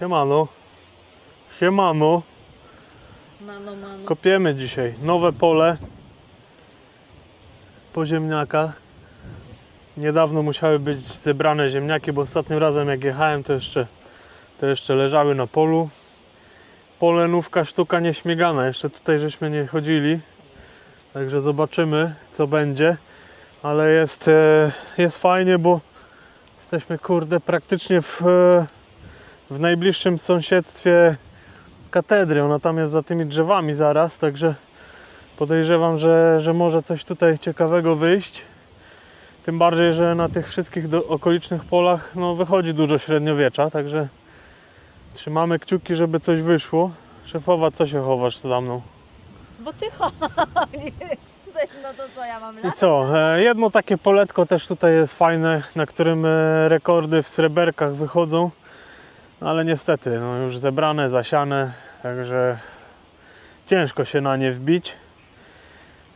Siemano. Siemano. Mano, mano. Kopiemy dzisiaj nowe pole po ziemniakach. Niedawno musiały być zebrane ziemniaki, bo ostatnim razem jak jechałem to jeszcze, to jeszcze leżały na polu. Polenówka sztuka nieśmigana, jeszcze tutaj żeśmy nie chodzili. Także zobaczymy co będzie. Ale jest, e, jest fajnie, bo jesteśmy kurde praktycznie w, e, w najbliższym sąsiedztwie katedry. Ona tam jest za tymi drzewami zaraz, także podejrzewam, że, że może coś tutaj ciekawego wyjść. Tym bardziej, że na tych wszystkich do, okolicznych polach no, wychodzi dużo średniowiecza, także trzymamy kciuki, żeby coś wyszło. Szefowa, co się chowasz za mną? Bo ty chodzisz. No to co ja mam I lat? co? E, Jedno takie poletko też tutaj jest fajne, na którym e, rekordy w sreberkach wychodzą, ale niestety no już zebrane, zasiane, także ciężko się na nie wbić.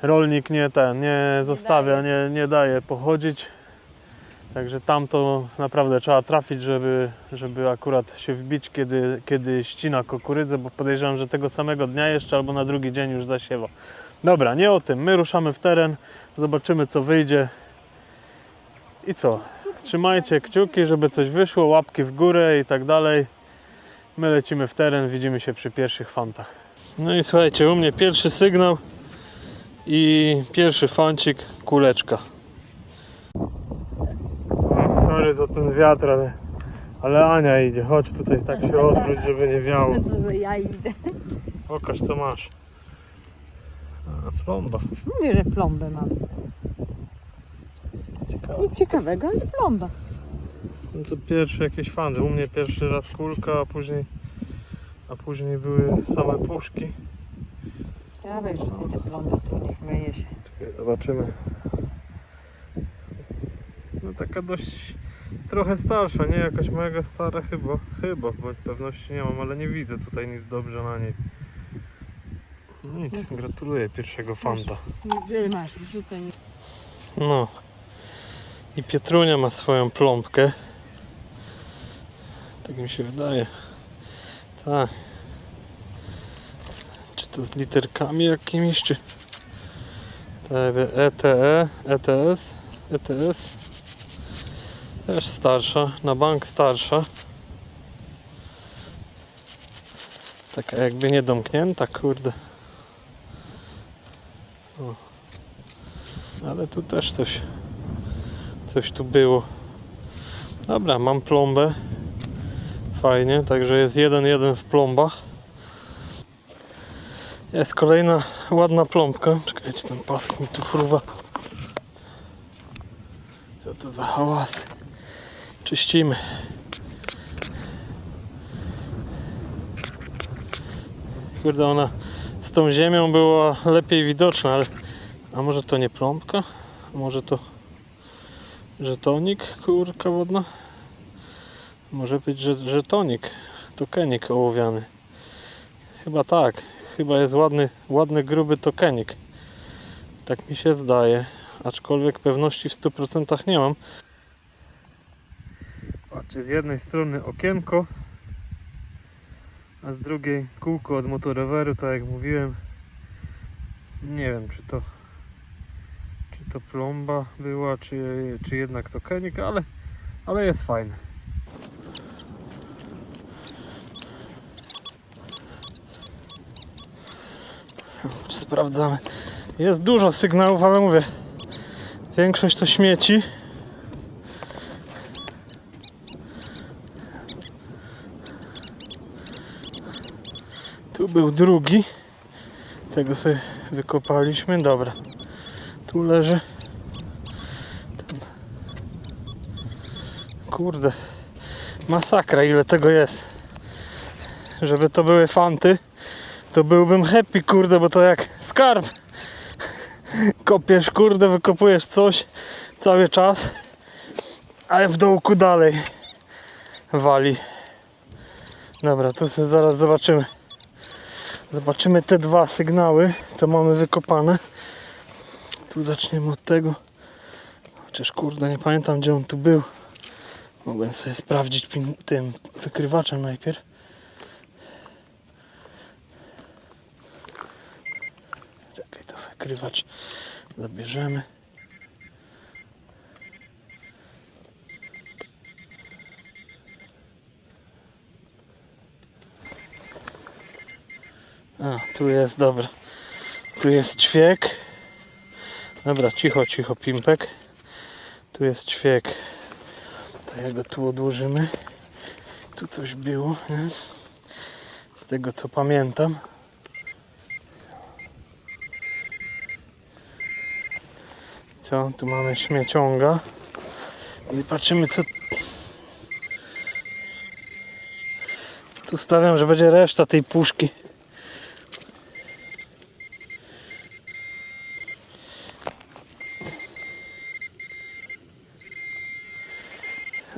Rolnik nie ten, nie zostawia, nie, nie daje pochodzić. Także tam to naprawdę trzeba trafić, żeby, żeby akurat się wbić, kiedy, kiedy ścina kukurydzę, bo podejrzewam, że tego samego dnia jeszcze albo na drugi dzień już zasiewa. Dobra, nie o tym. My ruszamy w teren, zobaczymy co wyjdzie. I co? Trzymajcie kciuki, żeby coś wyszło, łapki w górę i tak dalej. My lecimy w teren, widzimy się przy pierwszych fantach. No i słuchajcie, u mnie pierwszy sygnał i pierwszy fancik, kuleczka. Sorry za ten wiatr, ale, ale Ania idzie. Chodź tutaj tak się odwróć, żeby nie wiało. Ja idę. Pokaż co masz. A, plomba. Mówię, że plombę mam. Nic ciekawego, ale plomba. No to pierwsze jakieś fany. U mnie pierwszy raz kulka, a później, a później były same puszki. Ja weź rzucaj te plomby, to niech myje się. Czekaj, zobaczymy. No taka dość trochę starsza, nie jakaś mega stara chyba. Chyba, bo pewności nie mam, ale nie widzę tutaj nic dobrze na niej. No Nic, gratuluję pierwszego fanta. Gdzie masz, rzucaj. No. I Pietrunia ma swoją pląbkę. Tak mi się wydaje. Tak. Czy to z literkami jakimiś, czy... Tak, ETE, ETS, ETS. Też starsza, na bank starsza. Taka jakby niedomknięta, kurde. O. Ale tu też coś coś tu było. Dobra, mam plombę. Fajnie, także jest jeden jeden w plombach. Jest kolejna ładna plombka. Czekajcie, ten pasek mi tu fruwa. Co to za hałasy? Czyścimy. Kurde, ona z tą ziemią była lepiej widoczna, ale a może to nie plombka? A może to Żetonik, kurka wodna? Może być że, żetonik. To kenik ołowiany. Chyba tak. Chyba jest ładny, ładny gruby to kenik. Tak mi się zdaje. Aczkolwiek pewności w 100% nie mam. Patrzcie, z jednej strony okienko, a z drugiej kółko od motoroweru, tak jak mówiłem. Nie wiem, czy to to plomba była, czy, czy jednak to kenik, ale, ale jest fajne. Sprawdzamy. Jest dużo sygnałów, ale mówię, większość to śmieci. Tu był drugi. Tego sobie wykopaliśmy. Dobra. Tu leży. Ten. Kurde. Masakra ile tego jest. Żeby to były fanty, to byłbym happy, kurde, bo to jak skarb. Kopiesz, kurde, wykopujesz coś cały czas, ale w dołku dalej wali. Dobra, to sobie zaraz zobaczymy. Zobaczymy te dwa sygnały, co mamy wykopane. Tu zaczniemy od tego. Chociaż kurde, nie pamiętam gdzie on tu był. Mogłem sobie sprawdzić tym wykrywaczem najpierw. Czekaj, to wykrywacz zabierzemy. A, tu jest, dobra. Tu jest ćwiek. Dobra, cicho, cicho, pimpek. Tu jest ćwiek. To go tu odłożymy. Tu coś było, nie? Z tego co pamiętam. Co? Tu mamy śmieciąga. I patrzymy co... Tu stawiam, że będzie reszta tej puszki.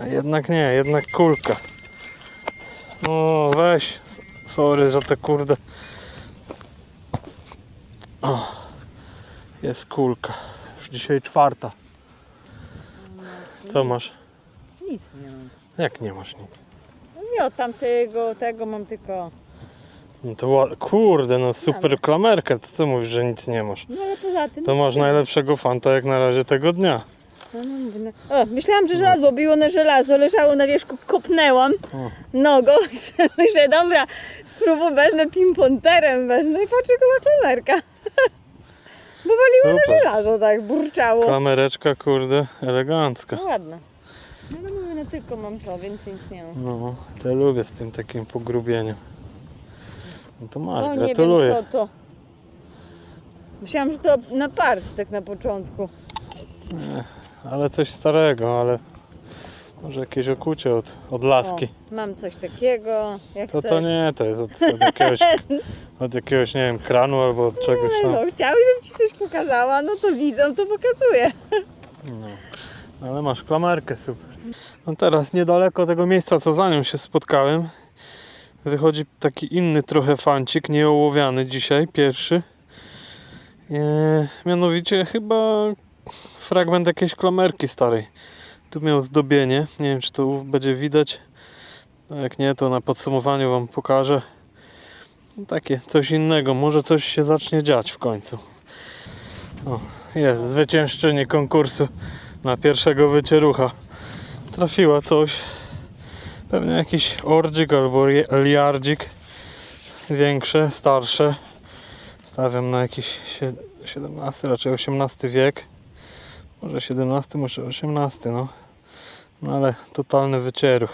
Jednak nie, jednak kulka. O, weź. Sorry za te kurde. O, jest kulka. Już dzisiaj czwarta. Co masz? Nic nie mam. Jak nie masz nic? No nie, od tamtego, tego mam tylko... No to kurde, no super klamerkę. To co mówisz, że nic nie masz? No ale poza tym... To nic masz nie najlepszego fanta jak na razie tego dnia. No, no, no. O, myślałam, że żelazło biło na żelazo, leżało na wierzchu, kopnęłam O. nogą i sobie myślę, dobra, spróbuję, wezmę pimponterem, wezmę i patrzę, była klamerka. Bo waliło na Super. żelazo, tak, burczało. Klamereczka, kurde, elegancka. No ładna. No mówię, no tylko mam to, więcej nic nie mam. No, to lubię z tym takim pogrubieniem. No to masz, O, nie wiem gratuluję. co to. Myślałam, że to na pars tak na początku. Ale coś starego, ale może jakieś okucie od, od laski. O, mam coś takiego, jak To chcesz. to nie, to jest od, od jakiegoś, od jakiegoś, nie wiem, kranu albo od czegoś tam. no, chciałeś, żebym ci coś pokazała, no to widzą, to pokazuję. No. Ale masz klamerkę, super. No teraz niedaleko tego miejsca, co za nią się spotkałem, wychodzi taki inny trochę fancik, nieołowiany dzisiaj, pierwszy. E, mianowicie chyba fragment jakiejś klamerki starej. Tu miał zdobienie, nie wiem czy to będzie widać. No jak nie, to na podsumowaniu Wam pokażę. No takie coś innego, może coś się zacznie dziać w końcu. O, jest zwyciężczyni konkursu na pierwszego wycierucha. Trafiła coś. Pewnie jakiś ordzik albo liardzik. Większe, starsze. Stawiam na jakiś sie- 17, raczej 18 wiek. Może 17, może 18, no. No ale totalny wycieruch.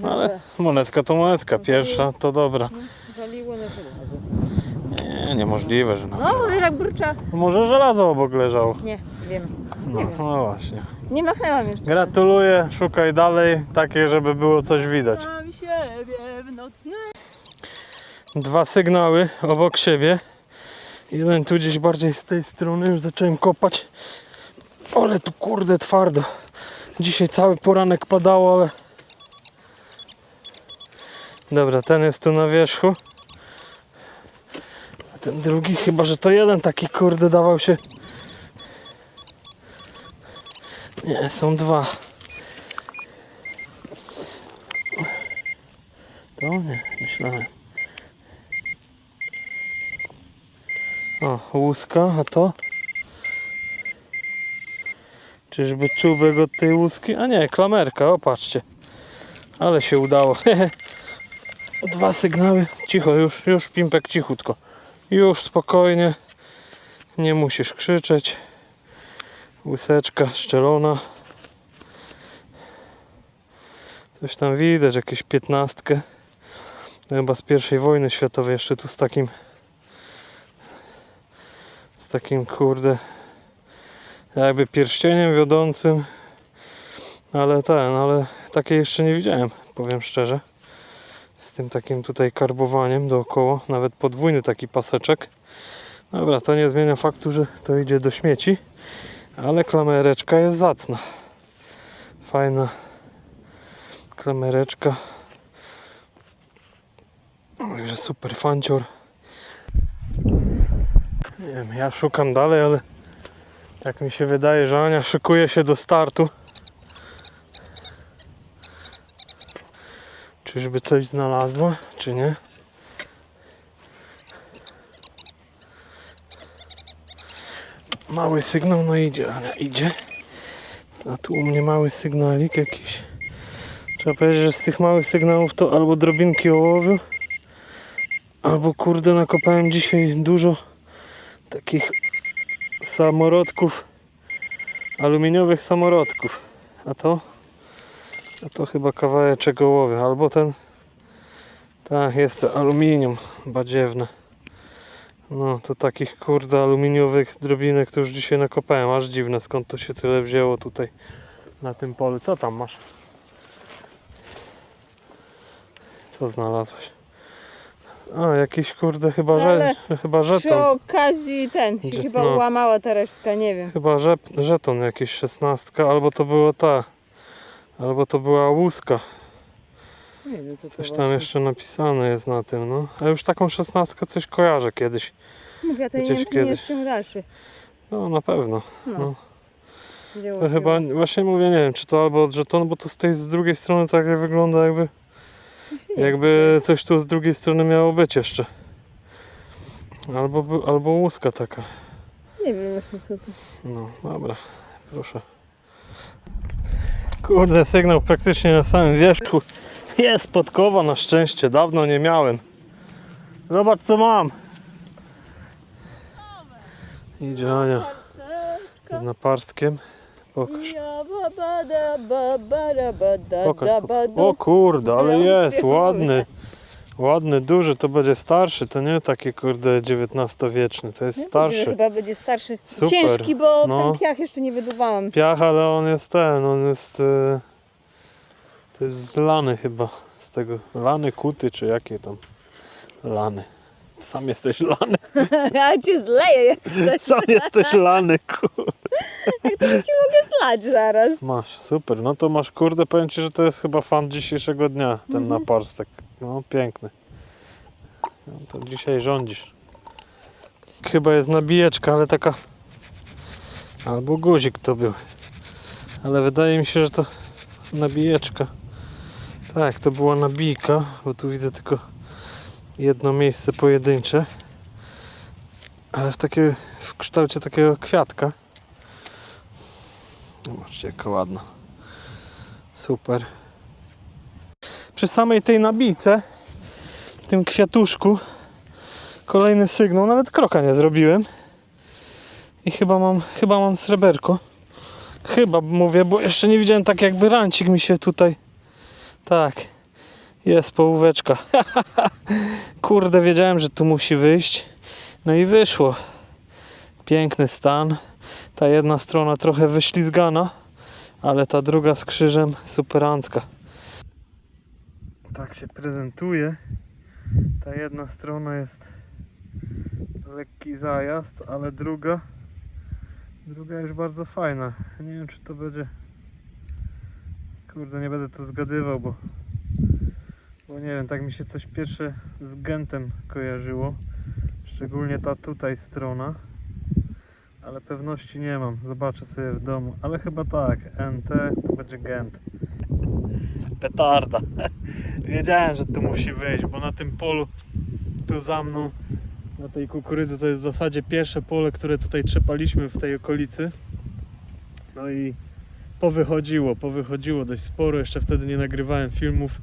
No, Ale monetka to monetka. Pierwsza to dobra. no, waliło na żelazo. Nie, niemożliwe, że na No, jak burcza. Może żelazo obok leżało. Nie, wiem. No, Nie wiem. no właśnie. Nie machnęłam jeszcze. Gratuluję, szukaj dalej, takie, żeby było coś widać. Mam siebie w nocny. Dwa sygnały obok siebie. Jeden tu gdzieś bardziej z tej strony, już zacząłem kopać. Ale tu kurde twardo. Dzisiaj cały poranek padało, ale... Dobra, ten jest tu na wierzchu. A ten drugi, chyba że to jeden taki kurde dawał się... Nie, są dwa. To nie, myślałem. O, łuska, a to? Czyżby czubek od tej łuski? A nie, klamerka, o patrzcie. Ale się udało. Dwa sygnały. Cicho, już, już pimpek cichutko. Już spokojnie. Nie musisz krzyczeć. Łyseczka szczelona. Coś tam widać, jakieś piętnastkę. Chyba z pierwszej wojny światowej jeszcze tu z takim z takim kurde jakby pierścieniem wiodącym. Ale ten, ale takie jeszcze nie widziałem powiem szczerze. Z tym takim tutaj karbowaniem dookoła. Nawet podwójny taki paseczek. Dobra, to nie zmienia faktu, że to idzie do śmieci. Ale klamereczka jest zacna. Fajna klamereczka. Także super fancior nie wiem, ja szukam dalej, ale tak mi się wydaje, że Ania szykuje się do startu. Czyżby coś znalazła, czy nie? mały sygnał, no idzie, Ania, idzie. A tu u mnie mały sygnalik jakiś. Trzeba powiedzieć, że z tych małych sygnałów to albo drobinki ołowiu, albo kurde nakopałem dzisiaj dużo takich samorodków, aluminiowych samorodków. A to? A to chyba kawałeczek ołowia, albo ten tak, jest to aluminium badziewne. No, to takich kurde aluminiowych drobinek to już dzisiaj nakopałem. Aż dziwne skąd to się tyle wzięło tutaj na tym polu. Co tam masz? Co znalazłeś? A, jakiś kurde chyba, Ale że, chyba Przy żeton. okazji ten się Gdzie- chyba no. ułamała ta resztka, nie wiem. Chyba że, żeton jakiś szesnastka, albo to było ta. Albo to była łuska. Nie wiem co to Coś tam właśnie. jeszcze napisane jest na tym, no. A już taką szesnastkę coś kojarzę kiedyś. Mówię, to nie gdzieś wiem, czy nie kiedyś. jest ciąg dalszy. No na pewno. No. No. Gdzie To chyba, właśnie mówię, nie wiem, czy to albo od żetonu, bo to z tej z drugiej strony tak wygląda jakby, Właśnie nie wiem, co to jakby coś tu z drugiej strony miało być jeszcze. Albo, albo łuska taka. Nie wiem właśnie co to. No, dobra, proszę. Kurde, sygnał praktycznie na samym wierzchu. Jest podkowa na szczęście, dawno nie miałem. Zobacz co mam. Idzie Ania z naparstkiem. Pokaż. Pokaż. O kurde, ale jest, ładny. Ładny, duży, to będzie starszy, to nie taki kurde XIX-wieczny, to jest Nie, starszy. Chyba będzie starszy. Super. Ciężki, bo No. ten piach jeszcze nie wyduwałam. Piach, ale on jest ten, on jest. E, to jest z lany chyba. Z tego. Lany, kuty, czy jakie tam. Lany. Sam jesteś lany. Ja cię zleję, jak. Sam jesteś lany, kurde. ci mogę zlać zaraz. Masz, super. No to masz, kurde, powiem ci, że to jest chyba fan dzisiejszego dnia, ten Mhm. naparstek. No, piękny. No, to dzisiaj rządzisz. Chyba jest nabijeczka, ale taka. Albo guzik to był. Ale wydaje mi się, że to nabijeczka. Tak, to była nabijka, bo tu widzę tylko jedno miejsce pojedyncze. Ale w, takie, w kształcie takiego kwiatka. Zobaczcie jaka ładna. Super. Przy samej tej nabijce, tym kwiatuszku, kolejny sygnał, nawet kroka nie zrobiłem. I chyba mam, chyba mam sreberko. Chyba mówię, bo jeszcze nie widziałem tak jakby rancik mi się tutaj. Tak. Jest połóweczka. Kurde, wiedziałem, że tu musi wyjść. No i wyszło. Piękny stan. Ta jedna strona trochę wyślizgana, ale ta druga z krzyżem superancka. Tak się prezentuje. Ta jedna strona jest lekki zajazd, ale druga druga już bardzo fajna. Nie wiem czy to będzie kurde nie będę to zgadywał, bo bo nie wiem, tak mi się coś pierwsze z Gentem kojarzyło. Szczególnie ta tutaj strona ale pewności nie mam. Zobaczę sobie w domu. Ale chyba tak. NT to będzie Gent. Petarda. Wiedziałem, że tu musi wyjść, bo na tym polu tu za mną na tej kukurydzy to jest w zasadzie pierwsze pole, które tutaj trzepaliśmy w tej okolicy. No i powychodziło, powychodziło dość sporo. Jeszcze wtedy nie nagrywałem filmów.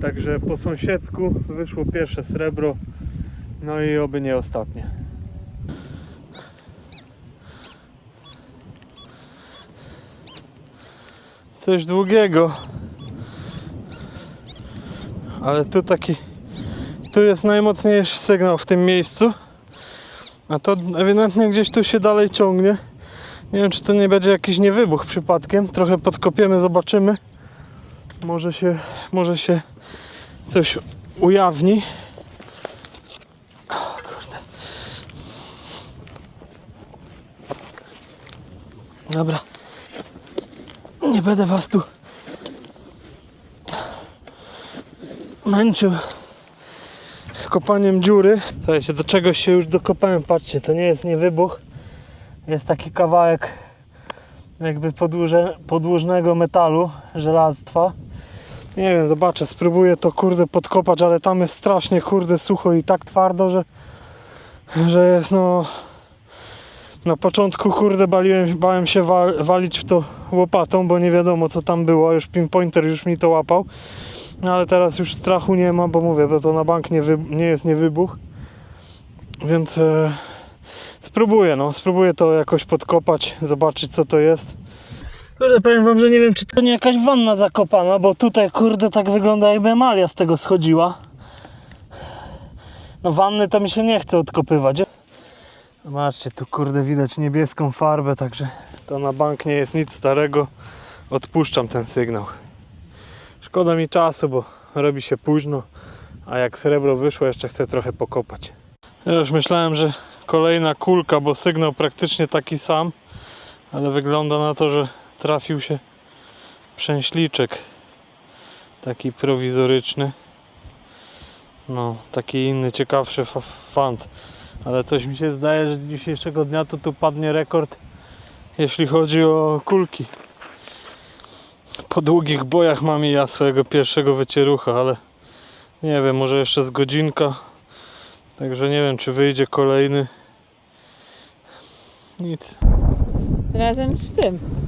Także po sąsiedzku wyszło pierwsze srebro. No i oby nie ostatnie. Coś długiego. Ale tu taki. Tu jest najmocniejszy sygnał w tym miejscu. A to ewidentnie gdzieś tu się dalej ciągnie. Nie wiem, czy to nie będzie jakiś niewybuch przypadkiem. Trochę podkopiemy, zobaczymy. Może się, może się coś ujawni. O kurde. Dobra. Nie będę was tu męczył kopaniem dziury. Słuchajcie, do czegoś się już dokopałem. Patrzcie, to nie jest nie wybuch. Jest taki kawałek jakby podłużnego metalu, żelastwa. Nie wiem, zobaczę, spróbuję to kurde podkopać, ale tam jest strasznie kurde sucho i tak twardo, że, że jest no Na początku, kurde, baliłem, bałem się wa walić w to łopatą, bo nie wiadomo co tam było. Już pinpointer już mi to łapał. No ale teraz już strachu nie ma, bo mówię, bo to na bank nie, nie jest nie wybuch. Więc e, spróbuję, no, spróbuję to jakoś podkopać, zobaczyć co to jest. Kurde, powiem wam, że nie wiem, czy to nie jakaś wanna zakopana, bo tutaj, kurde, tak wygląda jakby emalia z tego schodziła. No wanny to mi się nie chce odkopywać. Zobaczcie, tu kurde widać niebieską farbę, także to na bank nie jest nic starego. Odpuszczam ten sygnał. Szkoda mi czasu, bo robi się późno, a jak srebro wyszło, jeszcze chcę trochę pokopać. Ja już myślałem, że kolejna kulka, bo sygnał praktycznie taki sam, ale wygląda na to, że trafił się przęśliczek taki prowizoryczny. No, taki inny, ciekawszy fa- fant. Ale coś mi się zdaje, że dzisiejszego dnia to tu padnie rekord, jeśli chodzi o kulki. Po długich bojach mam ja swojego pierwszego wycierucha, ale nie wiem, może jeszcze z godzinka. Także nie wiem, czy wyjdzie kolejny. Nic. Razem z tym.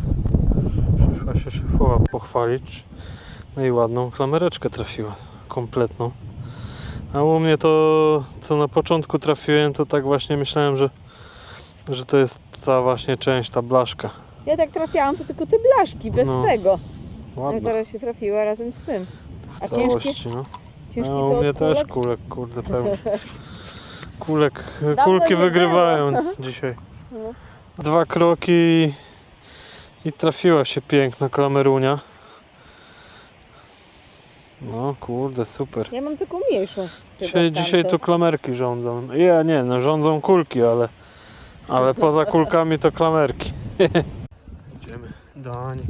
Pochwalić. No i ładną klamereczkę trafiła. Kompletną. A u mnie to, co na początku trafiłem, to tak właśnie myślałem, że, że to jest ta właśnie część, ta blaszka. Ja tak trafiałam, to tylko te blaszki, bez No, tego. No i Ładna teraz się trafiła razem z tym. w a ciężkie? całości, no. Ciężki A to u mnie od też kulek? kulek, kurde, pewnie. Kulek, Dawno kulki nie wygrywają dzisiaj. No. Dwa kroki i, trafiła się piękna klamerunia. No kurde, super. Ja mam taką mniejszą. Dzisiaj, dzisiaj to klamerki rządzą. Ja nie, no rządzą kulki, ale, ale poza kulkami to klamerki. Idziemy do Ani.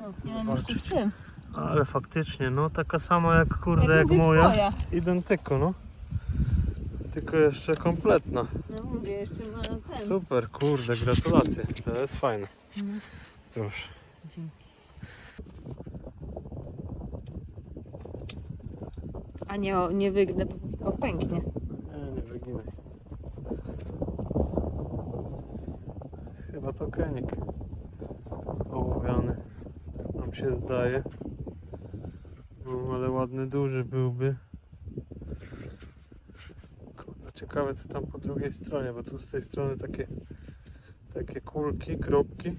O, ja mam z tym. Ale faktycznie, no taka sama jak kurde, jak, mówię, moja. twoja. Identyko, no. Tylko jeszcze kompletna. No mówię, jeszcze ma ten. Super, kurde, gratulacje. To jest fajne. Mhm. Proszę. Dzięki. A nie, o, nie wygnę, bo pęknie. Nie, nie wyginaj. Chyba to kenik ołowiany. Tak nam się zdaje. No, ale ładny, duży byłby. Kurde, ciekawe co tam po drugiej stronie, bo tu z tej strony takie takie kulki, kropki.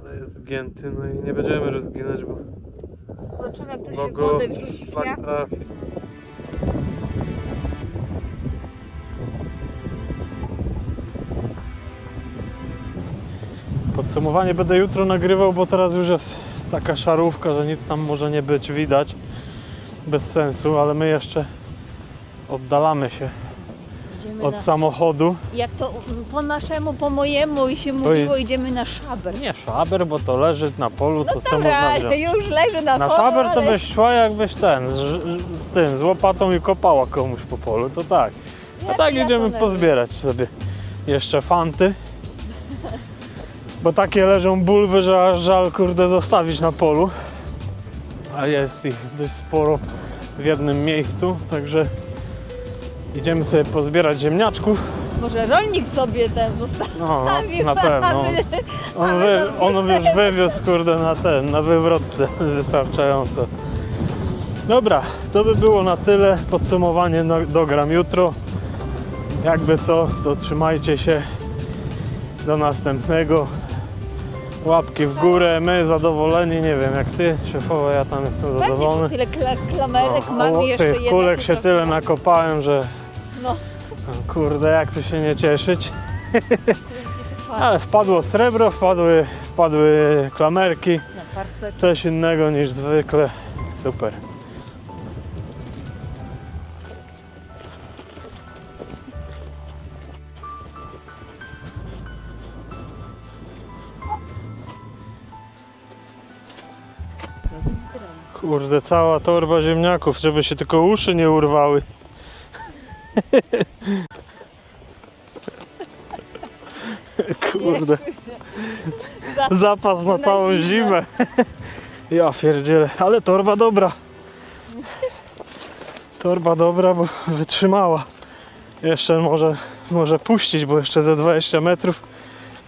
Ale jest zgięty, no i nie będziemy rozginać, bo, Zobaczymy jak to się wodę wrzuci szlak kwiat. trafi. Podsumowanie będę jutro nagrywał, bo teraz już jest taka szarówka, że nic tam może nie być widać. Bez sensu, ale my jeszcze oddalamy się Idziemy od na, samochodu. jak to po naszemu, po mojemu i się mówiło, idziemy na szaber. Nie szaber, bo to leży na polu, to samo Dobra, można wziąć. już leży na Na polu, szaber to ale- byś szła jakbyś ten, z, z tym, z łopatą i kopała komuś po polu, to tak. A tak idziemy pozbierać sobie jeszcze fanty. Bo takie leżą bulwy, że aż żal kurde zostawić na polu. A jest ich dość sporo w jednym miejscu, także idziemy sobie pozbierać ziemniaczków. Może rolnik sobie ten zostawi. No, na, pewno. On, wy, on już wywiózł kurde na ten, na wywrotce wystarczająco. Dobra, to by było na tyle. Podsumowanie no, dogram jutro. Jakby co, to trzymajcie się. Do następnego. Łapki w górę, my zadowoleni, nie wiem jak ty, szefowa, ja tam jestem zadowolony. Tyle kla klamerek No, mam o, i jeszcze kulek się tyle nakopałem, że No, kurde, jak tu się nie cieszyć. ale... Wpadło srebro, wpadły, wpadły klamerki. Coś innego niż zwykle. Super. Kurde, cała torba ziemniaków, żeby się tylko uszy nie urwały. Kurde. Za- Zapas na całą zimę. zimę. Ja pierdzielę, ale torba dobra. Torba dobra, bo wytrzymała. Jeszcze może, może puścić, bo jeszcze ze 20 metrów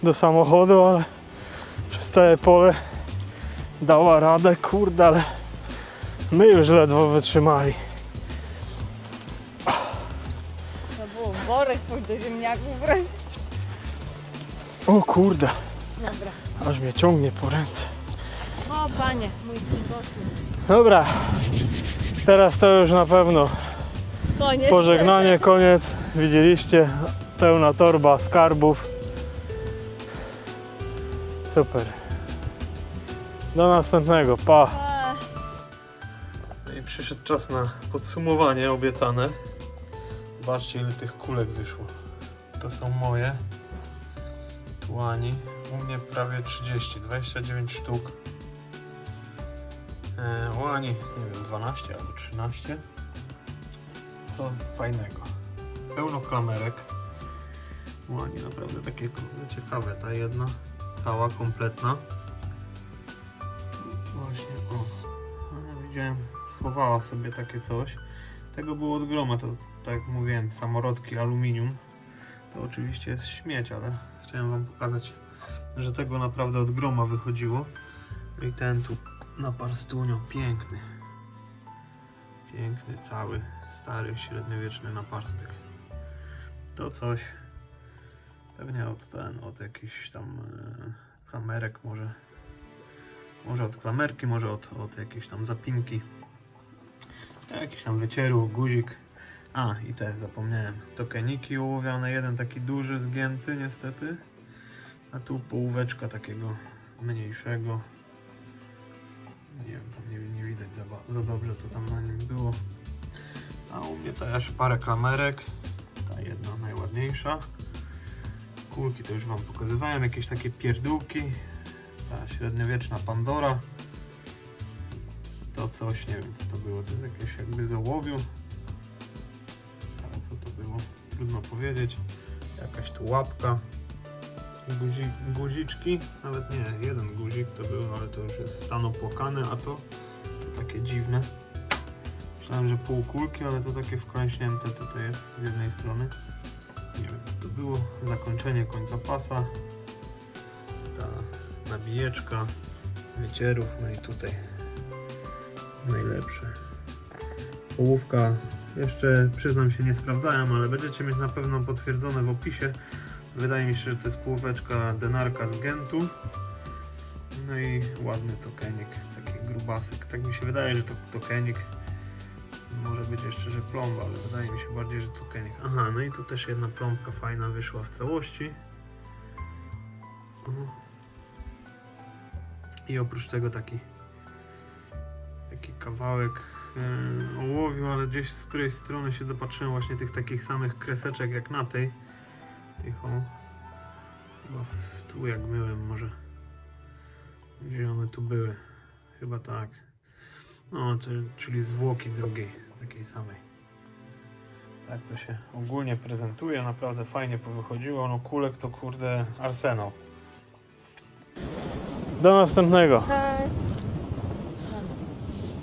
do samochodu, ale przez całe pole dała radę, kurde, ale my już ledwo wytrzymali. Do ziemniaków brać. O kurde, Dobra. aż mnie ciągnie po ręce. O panie, mój boczny. Dobra, teraz to już na pewno Koniec. pożegnanie, koniec. Widzieliście, pełna torba skarbów. Super. Do następnego, pa. A, No i przyszedł czas na podsumowanie obiecane. Zobaczcie ile tych kulek wyszło. To są moje. Tu Ani. U mnie prawie 30, 29 sztuk. E, u Ani, nie wiem, 12 albo 13. Co fajnego. Pełno klamerek. U Ani naprawdę takie ciekawe. Ta jedna cała, kompletna. Właśnie, o. No, widziałem, schowała sobie takie coś. Tego było od groma, to tak jak mówiłem, samorodki aluminium. To oczywiście jest śmieć, ale chciałem wam pokazać, że tego naprawdę od groma wychodziło. I ten tu naparstunią, piękny. Piękny, cały, stary, średniowieczny naparstek. To coś pewnie od ten, od jakichś tam e, klamerek może może od klamerki, może od, od jakiejś tam zapinki. Jakiś tam wycieru, guzik. A, i te zapomniałem. Tokeniki ołowiane, jeden taki duży, zgięty niestety. A tu połóweczka takiego mniejszego. Nie wiem, tam nie, nie widać za, za dobrze co tam na nim było. A u mnie też parę klamerek. Ta jedna najładniejsza. Kulki to już wam pokazywałem, jakieś takie pierdółki ta średniowieczna Pandora. To coś, nie wiem co to było, to jest jakieś jakby z ołowiu. Ale co to było? Trudno powiedzieć. Jakaś tu łapka. Guzi, guziczki, nawet nie, jeden guzik to był, ale to już jest stan opłakany, a to, to takie dziwne. Myślałem, że półkulki, ale to takie wklęśnięte tutaj jest z jednej strony. Nie wiem co to było. Zakończenie końca pasa. Ta nabijeczka, wycierów, no i tutaj najlepsze. Połówka, jeszcze przyznam się nie sprawdzałem, ale będziecie mieć na pewno potwierdzone w opisie. Wydaje mi się, że to jest połóweczka denarka z Gentu. No i ładny tokenik, taki grubasek. Tak mi się wydaje, że to tokenik. Może być jeszcze, że plomba, ale wydaje mi się bardziej, że tokenik. Aha, no i tu też jedna plombka fajna wyszła w całości. I oprócz tego taki taki kawałek e, ołowiu, ale gdzieś z której strony się dopatrzyłem właśnie tych takich samych kreseczek jak na tej. Tych o. Chyba w, tu jak myłem może. Gdzie one tu były? Chyba tak. No, czyli zwłoki drugiej, takiej samej. Tak to się ogólnie prezentuje, naprawdę fajnie powychodziło. No kulek to kurde arsenał. Do następnego.